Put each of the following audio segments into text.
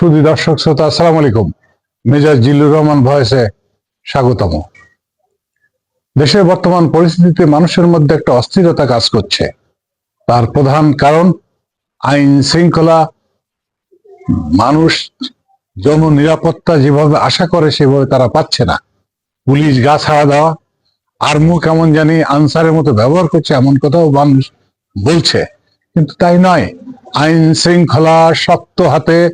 সুদী দর্শক শ্রোতা, আসসালাম আলাইকুম। মেজর জিল্লুর রহমান ভয়েসে স্বাগতম। দেশের বর্তমান পরিস্থিতিতে মানুষের মধ্যে একটা অস্থিরতা কাজ করছে। তার প্রধান কারণ, আইন শৃঙ্খলা। মানুষ জন নিরাপত্তা যেভাবে আশা করে, সেভাবে তারা পাচ্ছে না। পুলিশ গা ছাড়া দেওয়া আর্মু কেমন জানি আনসারের মতো ব্যবহার করছে, এমন কথাও মানুষ বলছে। কিন্তু তাই নয়, আইন শৃঙ্খলা শক্ত হাতে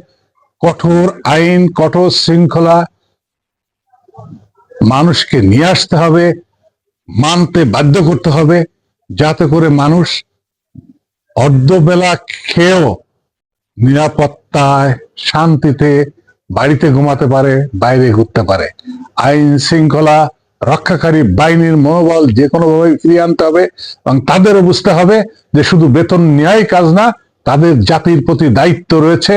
কঠোর আইন, কঠোর শৃঙ্খলা মানুষকে নিয়ে আসতে হবে, মানতে বাধ্য করতে হবে, যাতে করে মানুষ অর্ধবেলা খেয়েও নিরাপত্তায়, শান্তিতে বাড়িতে ঘুমাতে পারে, বাইরে ঘুরতে পারে। আইন শৃঙ্খলা রক্ষাকারী বাহিনীর মনোবল যে কোনোভাবে ফিরিয়ে আনতে হবে এবং তাদেরও বুঝতে হবে যে শুধু বেতন নেওয়াই কাজ না, তাদের জাতির প্রতি দায়িত্ব রয়েছে।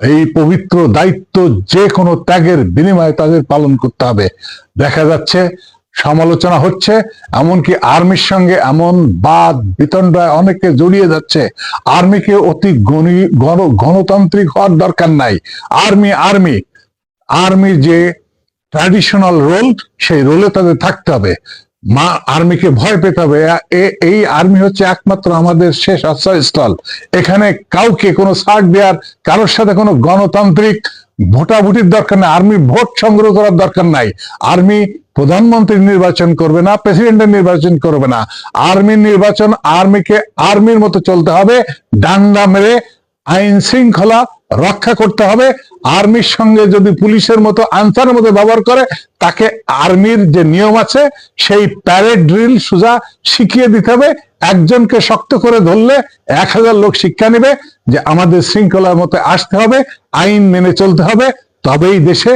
এই পবিত্র দায়িত্ব যে কোনো ত্যাগের বিনিময়ে তাদের পালন করতে হবে। দেখা যাচ্ছে, সমালোচনা হচ্ছে, এমনকি আর্মির সঙ্গে এমন বাদ বিতণ্ডায় অনেকে জড়িয়ে যাচ্ছে। আর্মিকে অতি গণি, গণ, গণতান্ত্রিক হওয়ার দরকার নাই। Army army. আর্মির যে ট্র্যাডিশনাল রোল সেই রোলে তাদের থাকতে হবে। মা আর্মিকে ভয় পেতে হবে। এই আর্মি হচ্ছে একমাত্র আমাদের শেষ আশ্রয়স্থল। এখানে কাউকে কোনো ছাড় দেওয়ার, কারোর সাথে কোনো গণতান্ত্রিক ভোটাভুটির দরকার নাই, আর্মি ভোট সংগ্রহ করার দরকার নাই। আর্মি প্রধানমন্ত্রী নির্বাচন করবে না, প্রেসিডেন্টের নির্বাচন করবে না। আর্মির নির্বাচন আর্মিকে আর্মির মতো চলতে হবে, ডান্ডা মেরে আইন শৃঙ্খলা রক্ষা করতে হবে। আর্মির সঙ্গে যদি পুলিশের মতো আনসারের মতো ব্যবহার করে, তাকে আর্মির যে নিয়ম আছে, সেই প্যারেড ড্রিল সুজা শিখিয়ে দিতে হবে। একজনকে শক্ত করে ধরলে এক হাজার লোক শিক্ষা নেবে যে আমাদের শৃঙ্খলার মতো আসতে হবে, আইন মেনে চলতে হবে। তবেই দেশে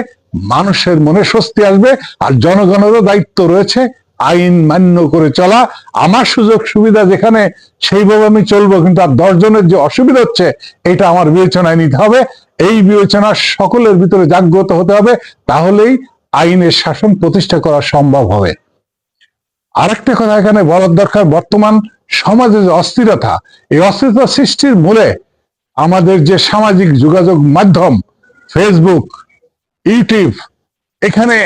মানুষের মনে স্বস্তি আসবে আর জনগণেরও দায়িত্ব রয়েছে আইন মান্য করে চলা। আমার সুযোগ সুবিধা যেখানে, সেইভাবে আমি চলবো। কিন্তু আর দশজনের যে অসুবিধা হচ্ছে, এটা আমার বিবেচনায় নিতে হবে। এই বিবেচনা সকলের ভিতরে জাগ্রত হতে হবে। তাহলেই আইনের শাসন প্রতিষ্ঠা করা সম্ভব হবে। আরেকটা কথা এখানে বলার দরকার, বর্তমান সমাজে যে অস্থিরতা, এই অস্থিরতা সৃষ্টির মূলে আমাদের যে সামাজিক যোগাযোগ মাধ্যম ফেসবুক ইউটিউব এখানে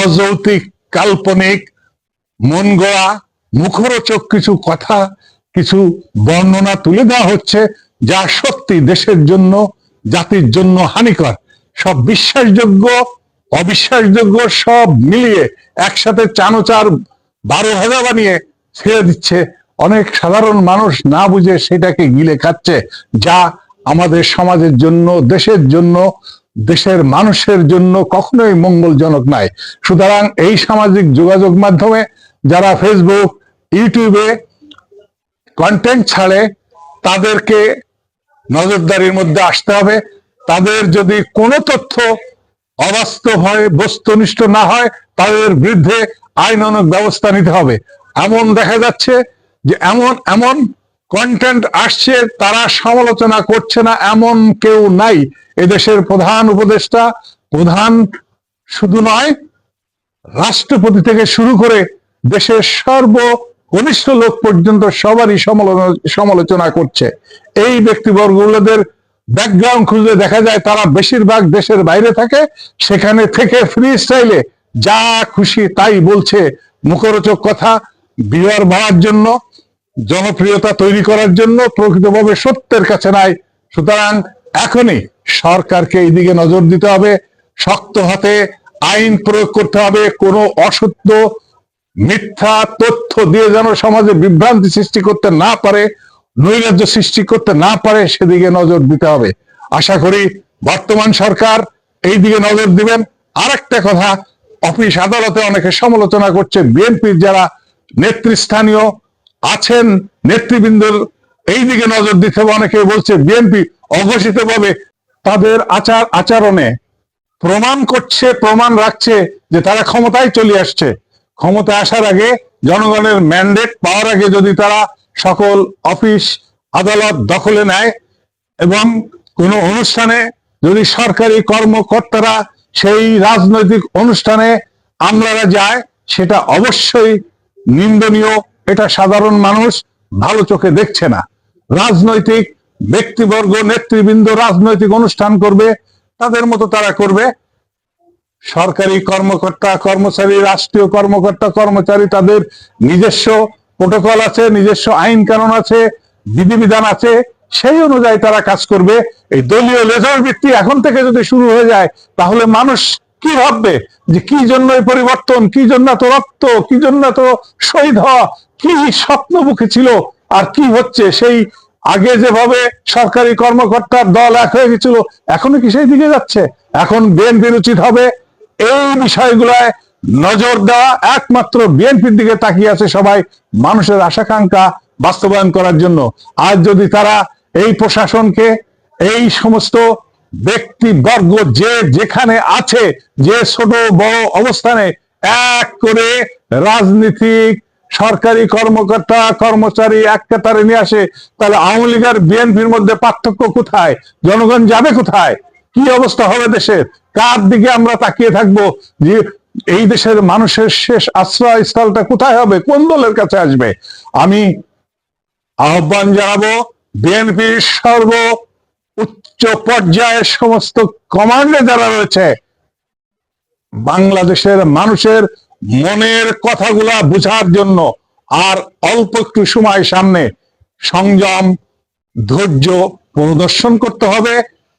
অযৌক্তিক, কাল্পনিক মন গড়া মুখরোচক কিছু কথা, কিছু বর্ণনা তুলে দেওয়া হচ্ছে যা সত্যি দেশের জন্য, জাতির জন্য হানিকর। সব বিশ্বাসযোগ্য, অবিশ্বাসযোগ্য সব মিলিয়ে একসাথে চানোচার বারো হাজার বানিয়ে ছেড়ে দিচ্ছে। অনেক সাধারণ মানুষ না বুঝে সেটাকে গিলে খাচ্ছে, যা আমাদের সমাজের জন্য, দেশের জন্য, দেশের মানুষের জন্য কখনোই মঙ্গলজনক নয়। সুতরাং এই সামাজিক যোগাযোগ মাধ্যমে যারা ফেসবুক ইউটিউবে কন্টেন্ট ছাড়ে, তাদেরকে নজরদারির মধ্যে আসতে হবে। তাদের যদি কোনো তথ্য অবাস্তব হয়, বস্তুনিষ্ঠ না হয়, তাদের বিরুদ্ধে আইনানুগ ব্যবস্থা নিতে হবে। এমন দেখা যাচ্ছে যে এমন এমন কন্টেন্ট আসছে, তারা সমালোচনা করছে না, এমন কেউ নাই। এদেশের প্রধান উপদেষ্টা, প্রধান শুধু নয়, রাষ্ট্রপতি থেকে শুরু করে দেশের সর্ব কনিষ্ঠ লোক পর্যন্ত সবারই সমালোচনা করছে। এই ব্যক্তিবর্গগুলোদের ব্যাকগ্রাউন্ড খুঁজলে দেখা যায় তারা বেশিরভাগ দেশের বাইরে থাকে, সেখানে থেকে ফ্রি স্টাইলে যা খুশি তাই বলছে মুখরোচক কথা বিহার বাড়ার জন্য, জনপ্রিয়তা তৈরি করার জন্য, প্রকৃতভাবে সত্যের কাছে নাই। সুতরাং এখনই সরকারকে এইদিকে নজর দিতে হবে, শক্ত হাতে আইন প্রয়োগ করতে হবে, কোনো অসত্য মিথ্যা তথ্য দিয়ে যেন সমাজে বিভ্রান্তি সৃষ্টি করতে না পারে, নৈরাজ্য সৃষ্টি করতে না পারে, সেদিকে নজর দিতে হবে। আশা করি বর্তমান সরকার এই দিকে নজর দিবেন। আর একটা কথা, অফিস আদালতে অনেকে সমালোচনা করছে, বিএনপির যারা নেতৃস্থানীয় আছেন, নেতৃবৃন্দর এই দিকে নজর দিতে হবে। অনেকে বলছে বিএনপি অঘোষিতভাবে তাদের আচার আচরণে প্রমাণ করছে, প্রমাণ রাখছে যে তারা ক্ষমতায় চলে আসছে। ক্ষমতা আসার আগে জনগণের ম্যান্ডেট পাওয়ার আগে যদি তারা সকল অফিস, আদালত দখলে নেয় এবং কোনো অনুষ্ঠানে যদি সরকারি কর্মকর্তারা সেই রাজনৈতিক অনুষ্ঠানে আমলারা যায়, সেটা অবশ্যই নিন্দনীয়। এটা সাধারণ মানুষ ভালো চোখে দেখছে না। রাজনৈতিক ব্যক্তিবর্গ, নেতৃবৃন্দ রাজনৈতিক অনুষ্ঠান করবে, তাদের মতো তারা করবে। সরকারি কর্মকর্তা, কর্মচারী, রাষ্ট্রীয় কর্মকর্তা কর্মচারী তাদের নিজস্ব প্রোটোকল আছে, নিজস্ব আইন কানুন আছে, বিধিবিধান আছে, সেই অনুযায়ী তারা কাজ করবে। এই দলীয় লেজার ভিত্তি এখন থেকে যদি শুরু হয়ে যায়, তাহলে মানুষ কি ভাববে যে কি জন্য এই পরিবর্তন, কি জন্য এত রক্ত, কি জন্য এত শহীদ হওয়া, কি স্বপ্নমুখী ছিল আর কি হচ্ছে? সেই আগে যেভাবে সরকারি কর্মকর্তার দল এক হয়ে গেছিল, এখনও কি সেই দিকে যাচ্ছে? এখন বিএনপির উচিত হবে এই বিষয়গুলায় নজর দেওয়া একমাত্র বিএনপির দিকে তাকিয়ে আছে সবাই মানুষের আশাকাঙ্ক্ষা বাস্তবায়ন করার জন্য। আজ যদি তারা এই প্রশাসনকে, এই সমস্ত ব্যক্তিবর্গ যে যেখানে আছে, যে ছোট বড় অবস্থানে এক করে রাজনীতিক, সরকারি কর্মকর্তা, কর্মচারী এক কাতারে নিয়ে আসে, তাহলে আওয়ামী লীগ আর বিএনপির মধ্যে পার্থক্য কোথায়? জনগণ যাবে কোথায়? কি অবস্থা হবে দেশের? কার দিকে আমরা তাকিয়ে থাকব? যে এই দেশের মানুষের শেষ আশ্রয় স্থলটা কোথায় হবে? কোন দলের কাছে আসবে? আমি আহ্বান জানাব, বিএনপির সর্ব উচ্চ পর্যায়ের সমস্ত কমান্ডে যারা রয়েছে, বাংলাদেশের মানুষের মনের কথাগুলা বোঝার জন্য আর অল্প একটু সময় সামনে সংযম, ধৈর্য প্রদর্শন করতে হবে।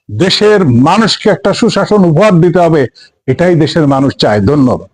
দেশের মানুষকে একটা সুশাসন উপহার দিতে হবে এটাই দেশের মানুষ চায়। ধন্যবাদ।